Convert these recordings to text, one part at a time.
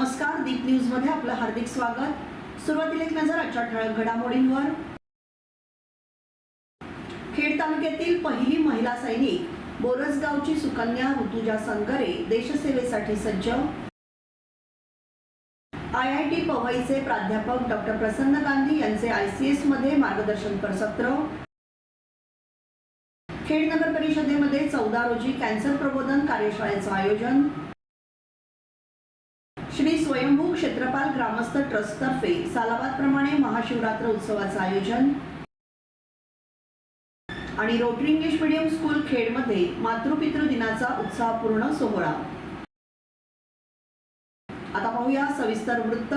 नमस्कार दीप न्यूजमध्ये आपलं हार्दिक स्वागत. सुरुवातीला एक नजर आजच्या ठळक घडामोडींवर. खेड तालुक्यातील पहिली महिला सैनिक बोरसगावची सुकन्या ऋतुजा संकरे देशसेवेसाठी सज्ज. आय आय टी पवईचे प्राध्यापक डॉक्टर प्रसन्न गांधी यांचे आयसीएसमध्ये मार्गदर्शनपर सत्र. खेड नगर परिषदेमध्ये चौदा रोजी कॅन्सर प्रबोधन कार्यशाळेचं आयोजन. स्वयंभू क्षेत्रपाल ग्रामस्थ ट्रस्टतर्फे सालाबादप्रमाणे महाशिवरात्र उत्सवाचं आयोजन आणि रोटरी इंग्लिश मीडियम स्कूल खेडमध्ये मातृपितृ दिनाचा उत्साहपूर्ण सोहळा. आता पाहूया सविस्तर वृत्त.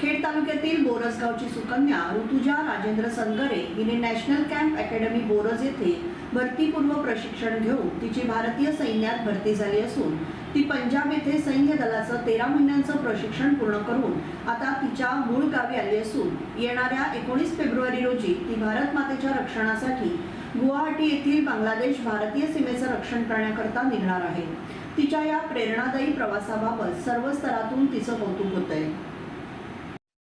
खेड तालुक्यातील बोरसगावची सुकन्या ऋतुजा राजेंद्र संगरे हिने नॅशनल कॅम्प अकॅडमी बोरस येथे भरतीपूर्व प्रशिक्षण घेऊन तिची भारतीय सैन्यात भरती झाली असून ती पंजाब येथे सैन्य दलाचं तेरा महिन्यांचं प्रशिक्षण पूर्ण करून आता तिच्या मूळ गावी आली असून येणाऱ्या एकोणीस फेब्रुवारी रोजी ती भारत मातेच्या रक्षणासाठी गुवाहाटी येथील बांगलादेश भारतीय सीमेचं रक्षण करण्याकरता निघणार आहे. तिच्या या प्रेरणादायी प्रवासाबाबत सर्व स्तरातून तिचं कौतुक होत आहे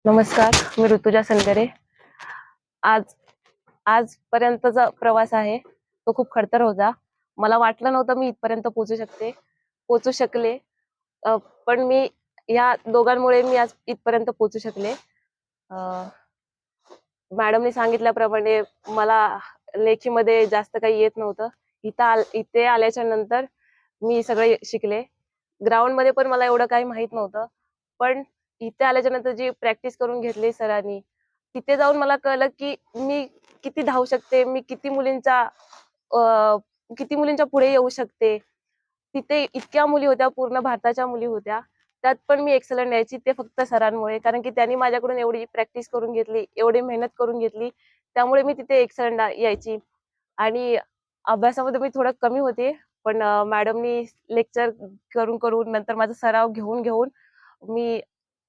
नमस्कार मी ऋतुजा सनगरे. आज आजपर्यंतचा प्रवास आहे तो खूप खडतर होता. मला वाटलं नव्हतं मी इथपर्यंत पोचू शकते पोचू शकले पण मी या दोघांमुळे मी आज इथपर्यंत पोचू शकले. मॅडमने सांगितल्याप्रमाणे मला लेखीमध्ये जास्त काही येत नव्हतं. इथं आल इथे आल्याच्यानंतर मी सगळे शिकले. ग्राउंडमध्ये पण मला एवढं काही माहीत नव्हतं पण इथे आल्याच्यानंतर जी प्रॅक्टिस करून घेतली सरांनी तिथे जाऊन मला कळलं की मी किती धावू शकते मी किती मुलींच्या किती मुलींच्या पुढे येऊ शकते. तिथे इतक्या मुली होत्या पूर्ण भारताच्या मुली होत्या. त्यात पण मी एक्सलंट यायची ते फक्त सरांमुळे. कारण की त्यांनी माझ्याकडून एवढी प्रॅक्टिस करून घेतली एवढी मेहनत करून घेतली त्यामुळे मी तिथे एक्सलंट यायची. आणि अभ्यासामध्ये मी थोडं कमी होते पण मॅडमनी लेक्चर करून करून नंतर माझा सराव घेऊन घेऊन मी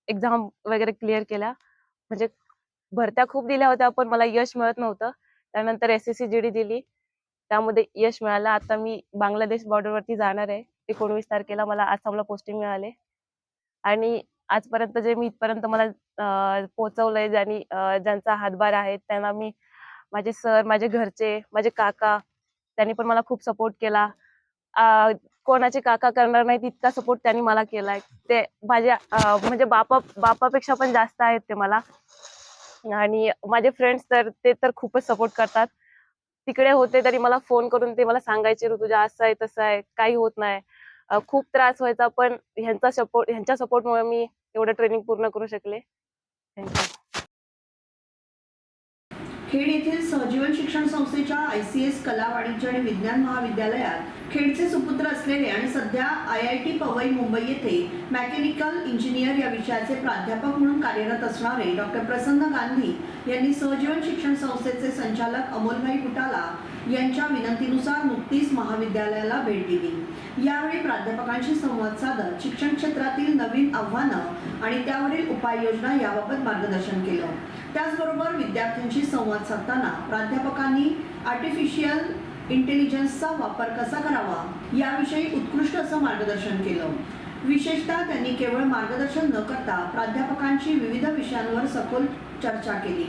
एक्झाम वगैरे क्लिअर केल्या. म्हणजे भरत्या खूप दिल्या होत्या पण मला यश मिळत नव्हतं. त्यानंतर S S C G D दिली. त्यामध्ये यश मिळालं. आता मी बांगलादेश बॉर्डरवरती जाणार आहे. एकोणवीस तारखेला मला आसामला पोस्टिंग मिळाले. आणि आजपर्यंत जे मी इथपर्यंत मला अं, पोहोचवलंय ज्यांनी ज्यांचा हातभार आहे त्यांना मी माझे सर माझे घरचे माझे काका त्यांनी पण मला खूप सपोर्ट केला. कोणाचे काका करणार नाहीत इतका सपोर्ट त्यांनी मला केलाय. ते माझ्या म्हणजे बापा बापापेक्षा पण जास्त आहेत ते मला. आणि माझे फ्रेंड्स तर ते तर खूपच सपोर्ट करतात. तिकडे होते तरी मला फोन करून ते मला सांगायचे तुझ्या असं आहे तसं आहे काही होत नाही. खूप त्रास व्हायचा पण ह्यांचा सपोर्ट ह्यांच्या सपोर्टमुळे मी एवढं ट्रेनिंग पूर्ण करू शकले. थँक्यू खेड येथील सहजीवन शिक्षण संस्थेच्या आय सी एस कला वाणिज्य आणि विज्ञान महाविद्यालयात खेडचे सुपुत्र असलेले आणि सध्या I I T Powai Mumbai येथे मेकॅनिकल इंजिनियर या विषयाचे प्राध्यापक म्हणून कार्यरत असणारे डॉक्टर प्रसन्न गांधी यांनी सहजीवन शिक्षण संस्थेचे संचालक अमोलभाई कुटाला यांच्या विनंतीनुसार नुकतीच महाविद्यालयाला भेट दिली. यावेळी प्राध्यापकांशी संवाद साधत शिक्षण क्षेत्रातील नवीन आव्हानं आणि त्यावरील उपाययोजना याबाबत मार्गदर्शन केलं. त्याचबरोबर विद्यार्थ्यांशी संवाद साधताना प्राध्यापकांनी आर्टिफिशियल इंटेलिजन्सचा वापर कसा करावा याविषयी उत्कृष्ट असं मार्गदर्शन केलं. विशेषतः त्यांनी केवळ मार्गदर्शन न करता प्राध्यापकांशी विविध विषयांवर सखोल चर्चा केली.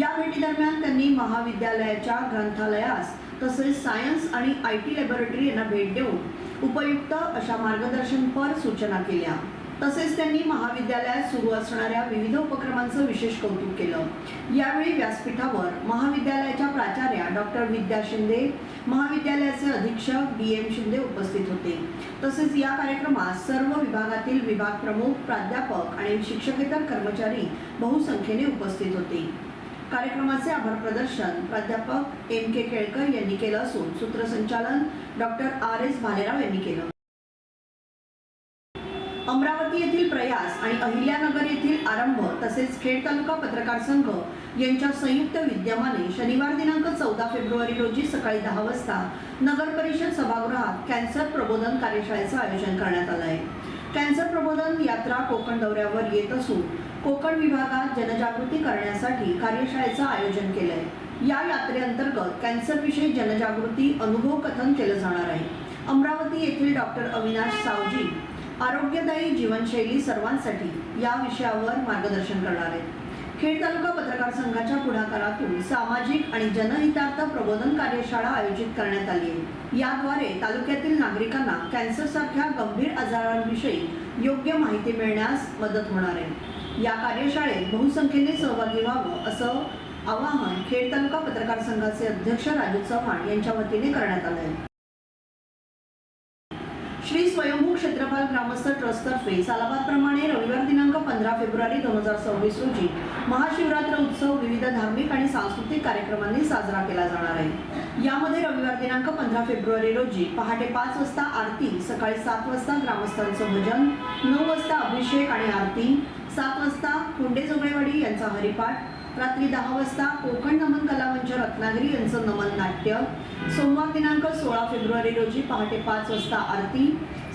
या भेटीदरम्यान त्यांनी महाविद्यालयाच्या ग्रंथालयास तसेच सायन्स आणि आय टी लॅबोरेटरी यांना भेट देऊन उपयुक्त अशा मार्गदर्शनपर सूचना केल्या. तसेच त्यांनी महाविद्यालयात सुरू असणाऱ्या विविध उपक्रमांचं विशेष कौतुक केलं. यावेळी व्यासपीठावर महाविद्यालयाच्या प्राचार्या डॉक्टर विद्या शिंदे महाविद्यालयाचे अधीक्षक बी एम शिंदे उपस्थित होते. तसेच या कार्यक्रमात सर्व विभागातील विभाग प्रमुख प्राध्यापक आणि शिक्षकेतर कर्मचारी बहुसंख्येने उपस्थित होते. कार्यक्रमाचे आभार प्रदर्शन प्राध्यापक एम के केळकर यांनी केलं असून सूत्रसंचालन डॉक्टर आर एस भालेराव यांनी केलं. अमरावती येथील प्रयास आणि अहिल्यानगर येथील आरंभ तसेच खेड तालुका पत्रकार संघ यांच्या संयुक्त विद्यमाने शनिवार दिनांक चौदा फेब्रुवारी रोजी सकाळी दहा वाजता नगर परिषद सभागृहात कॅन्सर प्रबोधन कार्यशाळेचं आयोजन करण्यात आलं आहे. कॅन्सर प्रबोधन यात्रा कोकण दौऱ्यावर येत असून कोकण विभागात जनजागृती करण्यासाठी कार्यशाळेचं आयोजन केलं आहे या यात्रेअंतर्गत कॅन्सरविषयी जनजागृती अनुभव कथन केलं जाणार आहे. अमरावती येथील डॉक्टर अविनाश सावजी आरोग्यदायी जीवनशैली सर्वांसाठी या विषयावर मार्गदर्शन करणार. आहेत खेड तालुका पत्रकार संघाच्या पुढाकारातून सामाजिक आणि जनहितार्थ प्रबोधन कार्यशाळा आयोजित करण्यात आली आहे. याद्वारे तालुक्यातील नागरिकांना कॅन्सर सारख्या गंभीर आजारांविषयी योग्य माहिती मिळण्यास मदत होणार आहे. या कार्यशाळेत बहुसंख्येने सहभागी व्हावं असं आवाहन खेड तालुका पत्रकार संघाचे अध्यक्ष राजू चव्हाण यांच्या वतीने करण्यात आलं आहे. श्री स्वयं क्षेत्रपाल ग्रामस्थ ट्रस्टतर्फे सालाबादप्रमाणे रविवार दिनांक पंधरा फेब्रुवारी दोन हजार सव्वीस रोजी महाशिवरात्र उत्सव विविध धार्मिक आणि सांस्कृतिक कार्यक्रमांनी साजरा केला जाणार आहे. यामध्ये रविवार दिनांक पंधरा फेब्रुवारी रोजी पहाटे पाच वाजता आरती सकाळी सात वाजता ग्रामस्थांचं भजन नऊ वाजता अभिषेक आणि आरती सात वाजता कुंडे जोगळेवाडी यांचा हरिपाठ रात्री दहा वाजता कोकण नमन कलामंच रत्नागिरी यांचं नमन नाट्य सोमवार दिनांक सोळा फेब्रुवारी रोजी पहाटे पाच वाजता आरती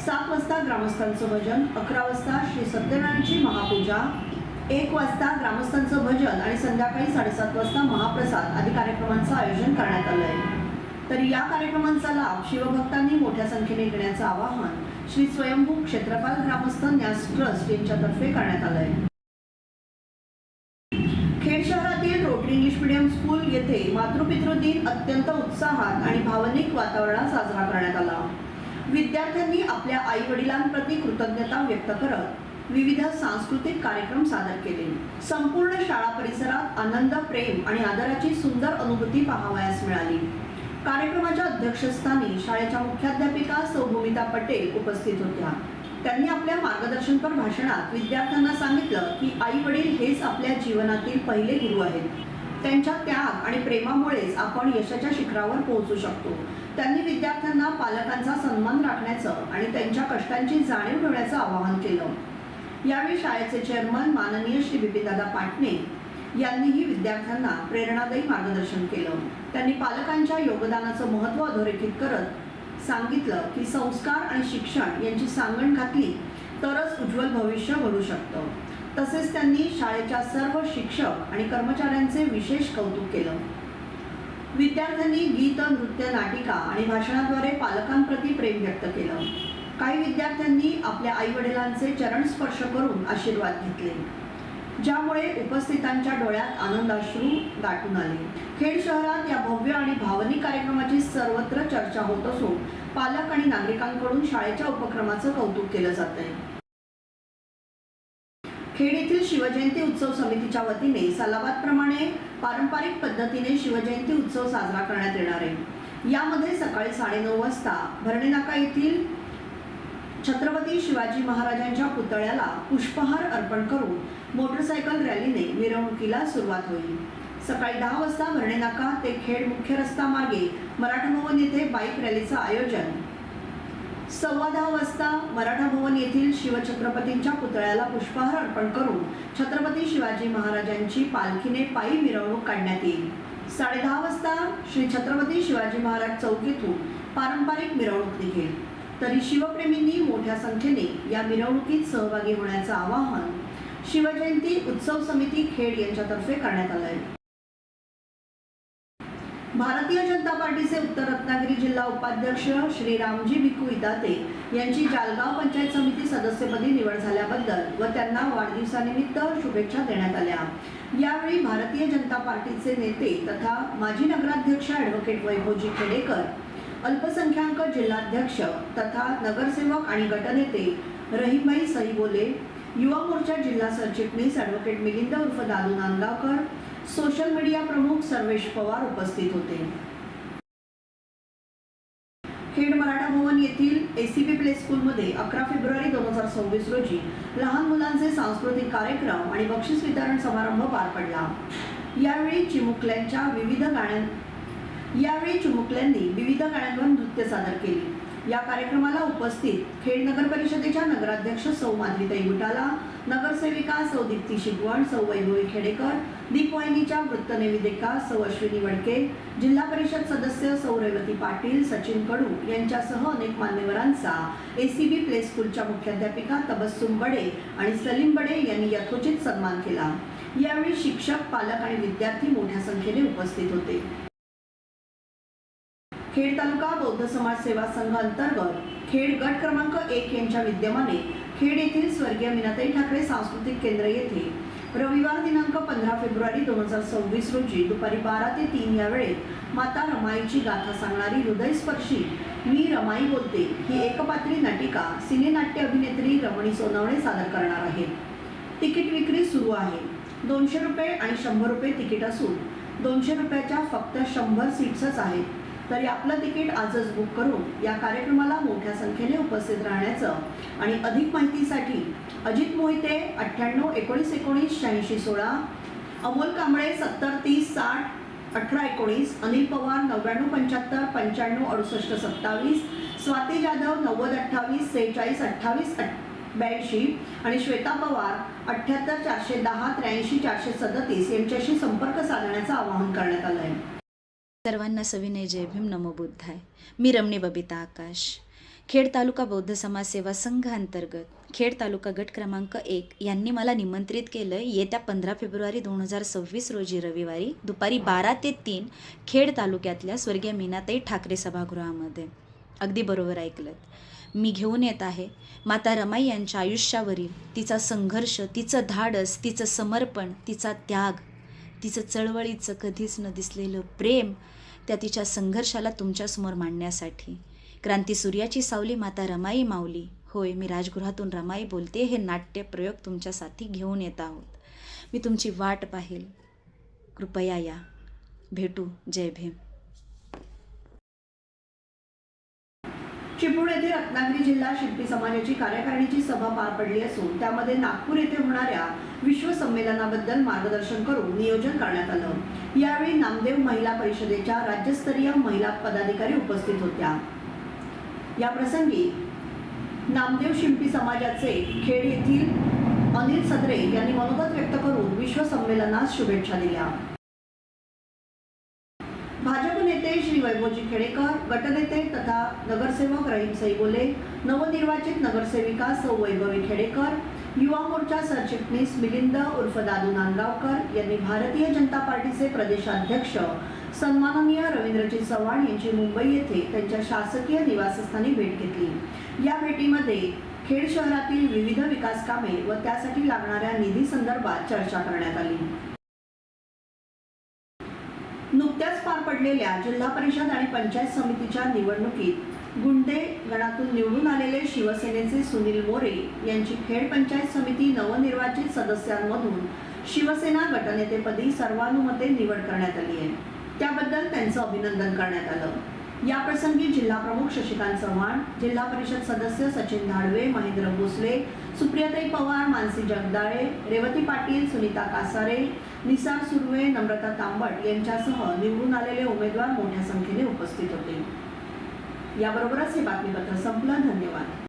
सात वाजता ग्रामस्थांचं भजन अकरा वाजता श्री सत्यनारायणची महापूजा एक वाजता ग्रामस्थांचं भजन आणि संध्याकाळी साडेसात वाजता महाप्रसाद आदी कार्यक्रमांचं आयोजन करण्यात आलं आहे तर या कार्यक्रमांचा लाभ शिवभक्तांनी मोठ्या संख्येने घेण्याचं आवाहन श्री स्वयंभू क्षेत्रपाल ग्रामस्थ न्यास ट्रस्ट यांच्यातर्फे करण्यात आलं आहे खेड शहरातील रोटरी इंग्लिश मीडियम स्कूल येथे मातृपितृ दिन अत्यंत उत्साहात आणि भावनिक वातावरणात साजरा करण्यात आला. विद्यार्थ्यांनी आपल्या आई वडिलांप्रती कृतज्ञता व्यक्त करत विविध सांस्कृतिक कार्यक्रम सादर केले. संपूर्ण शाळा परिसरात आनंद प्रेम आणि आदराची सुंदर अनुभूती पाहावयास मिळाली. कार्यक्रमाच्या अध्यक्षस्थानी शाळेच्या मुख्याध्यापिका सौभूमिता पटेल उपस्थित होत्या. त्यांनी आपल्या मार्गदर्शनपर भाषणात विद्यार्थ्यांना सांगितलं की आई वडील हेच आपल्या जीवनातील पहिले गुरु आहेत. त्यांच्या त्याग आणि प्रेमामुळेच आपण यशाच्या शिखरावर पोहोचू शकतो. त्यांनी विद्यार्थ्यांना पालकांचा सन्मान राखण्याचं आणि त्यांच्या कष्टांची जाणीव ठेवण्याचं आवाहन केलं. यावेळी शाळेचे चेअरमन माननीय श्री बिपिनदादा पाटणे यांनीही विद्यार्थ्यांना प्रेरणादायी मार्गदर्शन केलं. त्यांनी पालकांच्या योगदानाचं महत्त्व अधोरेखित करत सांगितलं की संस्कार आणि शिक्षण यांची सांगण घातली तरच उज्ज्वल भविष्य घडू शकतं. तसेच त्यांनी शाळेच्या सर्व शिक्षक आणि कर्मचाऱ्यांचे विशेष कौतुक केलं. विद्यार्थ्यांनी गीत नृत्य नाटिका आणि भाषणाद्वारे पालकांप्रती प्रेम व्यक्त केलं. काही विद्यार्थ्यांनी आपल्या आई वडिलांचे चरण स्पर्श करून आशीर्वाद घेतले. ज्यामुळे उपस्थितांच्या डोळ्यात आनंदाश्रू दाटून आले. खेड शहरात या भव्य आणि भावनिक कार्यक्रमाची सर्वत्र चर्चा होत असून पालक आणि नागरिकांकडून शाळेच्या उपक्रमाचं कौतुक केलं जात आहे खेड येथील शिवजयंती उत्सव समितीच्या वतीने सालाबादप्रमाणे पारंपरिक पद्धतीने शिवजयंती उत्सव साजरा करण्यात येणार आहे. यामध्ये सकाळी साडेनऊ वाजता भरणेनाका येथील छत्रपती शिवाजी महाराजांच्या पुतळ्याला पुष्पहार अर्पण करून मोटरसायकल रॅलीने मिरवणुकीला सुरुवात होईल. सकाळी दहा वाजता भरणेनाका ते खेड मुख्य रस्ता मार्गे मराठा भवन येथे बाईक रॅलीचं आयोजन सव्वा दहा वाजता मराठा भवन येथील शिवछत्रपतींच्या पुतळ्याला पुष्पहार अर्पण करून छत्रपती शिवाजी महाराजांची पालखीने पायी मिरवणूक काढण्यात येईल. साडेदहा वाजता श्री छत्रपती शिवाजी महाराज चौकीतून पारंपरिक मिरवणूक निघेल. तरी शिवप्रेमींनी मोठ्या संख्येने या मिरवणुकीत सहभागी होण्याचं आवाहन शिवजयंती उत्सव समिती खेड यांच्यातर्फे करण्यात आलं आहे भारतीय जनता पार्टीचे उत्तर रत्नागिरी जिल्हा उपाध्यक्ष श्री रामजी भिकू इदाते यांची जालगाव पंचायत समिती सदस्यपदी निवड झाल्याबद्दल व त्यांना वाढदिवसानिमित्त शुभेच्छा देण्यात आल्या. यावेळी भारतीय जनता पार्टीचे नेते तथा माजी नगराध्यक्ष ॲडव्होकेट वैभवजी खेडेकर अल्पसंख्याक जिल्हाध्यक्ष तथा नगरसेवक आणि गटनेते रहीमभाई सईबोले युवा मोर्चा जिल्हा सरचिटणीस ॲडव्होकेट मिलिंद उर्फ दादू नांदगावकर सोशल मीडिया प्रमुख सर्वेश पवार उपस्थित होते. खेड मराठा भवन येथील एसीबी प्ले स्कूलमध्ये अकरा फेब्रुवारी दोन हजार सव्वीस रोजी लहान मुलांचे सांस्कृतिक कार्यक्रम आणि बक्षीस वितरण समारंभ पार पडला. यावेळी चिमुकल्यांच्या विविध गाण्यां यावेळी चिमुकल्यांनी विविध गाण्यांवर नृत्य सादर केले. या कार्यक्रमाला उपस्थित खेड नगर परिषदेच्या नगराध्यक्ष सौ माधवीताई गुटाला नगरसेविका सौ दीप्ती शिगवण सौ वैभवी खेडेकर दीपवाहिनीच्या वृत्तनिवेदिका सौ अश्विनी वडके जिल्हा परिषद सदस्य सौ रेवती पाटील सचिन कडू यांच्यासह अनेक मान्यवरांचा एसीबी प्ले स्कूलच्या मुख्याध्यापिका तबस्सुम बडे आणि सलीम बडे यांनी यथोचित सन्मान केला. यावेळी शिक्षक पालक आणि विद्यार्थी मोठ्या संख्येने उपस्थित होते. खेड तालुका बौद्ध समाज सेवा संघ अंतर्गत खेड गट क्रमांक एक यांच्या विद्यमाने खेड येथील स्वर्गीय मीनाताई ठाकरे सांस्कृतिक केंद्र येथे रविवार दिनांक पंधरा फेब्रुवारी दोन हजार सव्वीस रोजी दुपारी बारा ते तीन या वेळेत माता रमाईची गाथा सांगणारी हृदयस्पर्शी मी रमाई बोलते ही एकपात्री नाटिका सिनेनाट्य अभिनेत्री रमणी सोनवणे सादर करणार आहे. तिकीट विक्री सुरू आहे. दोनशे रुपये आणि शंभर रुपये तिकीट असून दोनशे रुपयाच्या फक्त शंभर सीट्सच आहेत. तरी आपलं तिकीट आजच बुक करून या कार्यक्रमाला मोठ्या संख्येने उपस्थित राहण्याचं आणि अधिक माहितीसाठी अजित मोहिते अठ्ठ्याण्णव एकोणीस एकोणीस शहाऐंशी सोळा अमोल कांबळे सत्तर तीस साठ अठरा एकोणीस अनिल पवार नव्याण्णव पंच्याहत्तर पंच्याण्णव अडुसष्ट सत्तावीस स्वाती जाधव नव्वद अठ्ठावीस सेहेचाळीस अठ्ठावीस ब्याऐंशी आणि श्वेता पवार अठ्ठ्याहत्तर चारशे दहा त्र्याऐंशी चारशे सदतीस यांच्याशी संपर्क साधण्याचं आवाहन करण्यात आलं आहे सर्वांना सविनय जय भीम नमो बुद्धाय. मी रमणी बबिता आकाश. खेड तालुका बौद्ध समाज सेवा संघ अंतर्गत खेड तालुका गट क्रमांक एक यांनी मला निमंत्रित केलं येत्या पंधरा फेब्रुवारी दोन हजार सव्वीस रोजी रविवारी दुपारी बारा ते तीन खेड तालुक्यातल्या स्वर्गीय मीनाताई ठाकरे सभागृहामध्ये. अगदी बरोबर ऐकलं मी घेऊन येत आहे. माता रमाई यांच्या आयुष्यावरील तिचा संघर्ष तिचं धाडस तिचं समर्पण तिचा त्याग तिचं चळवळीचं कधीच न दिसलेलं प्रेम त्या तिच्या संघर्षाला तुमच्यासमोर मांडण्यासाठी. क्रांती सूर्याची सावली माता रमाई माऊली. होय मी राजगृहातून रमाई बोलते हे नाट्य प्रयोग तुमच्या तुमच्यासाठी घेऊन येत आहोत. मी तुमची वाट पाहिल. कृपया या. भेटू. जय भीम. चिपळूण येथे रत्नागिरी जिल्हा शिल्पी समाजाची कार्यकारिणीची सभा पार पडली असून त्यामध्ये नागपूर येथे होणाऱ्या विश्व संमेलनाबद्दल मार्गदर्शन करून नियोजन करण्यात आलं. यावेळी नामदेव महिला परिषदेच्या राज्यस्तरीय महिला पदाधिकारी उपस्थित होत्या. या प्रसंगी नामदेव शिंपी समाजाचे खेड येथील अनिल सदरे यांनी मनोगत व्यक्त करून विश्व संमेलनास शुभेच्छा दिल्या भाजप नेते श्री खेडेकर गटनेते तथा नगरसेवक रहीम सैगोले नवनिर्वाचित नगरसेविका सौ वैभवी खेडेकर युवा मोर्चा सरचिटणीस मिलिंद उर्फ दादू नांदगावकर यांनी भारतीय जनता पार्टीचे प्रदेशाध्यक्ष सन्माननीय रवींद्रजी चव्हाण यांची मुंबई येथे त्यांच्या शासकीय निवासस्थानी भेट घेतली. या भेटीमध्ये खेड शहरातील विविध विकास कामे व त्यासाठी लागणाऱ्या निधी संदर्भात चर्चा करण्यात आली नुकत्याच पार पडलेल्या जिल्हा परिषद आणि पंचायत समितीच्या निवडणुकीत गुंडे गणातून निवडून आलेले शिवसेनेचे सुनील मोरे यांची खेड पंचायत समिती नवनिर्वाचित सदस्यांमधून शिवसेना गटनेतेपदी सर्वानुमते निवड करण्यात आली आहे. त्याबद्दल त्यांचं अभिनंदन करण्यात आलं. याप्रसंगी जिल्हा प्रमुख शशिकांत चव्हाण जिल्हा परिषद सदस्य सचिन धाडवे महेंद्र भोसले सुप्रियाताई पवार मानसी जगदाळे रेवती पाटील सुनीता कासारे निसार सुर्वे नम्रता तांबट यांच्यासह निवडून आलेले उमेदवार मोठ्या संख्येने उपस्थित होते. याबरोबरच हे बातमीपत्र संपलं. धन्यवाद.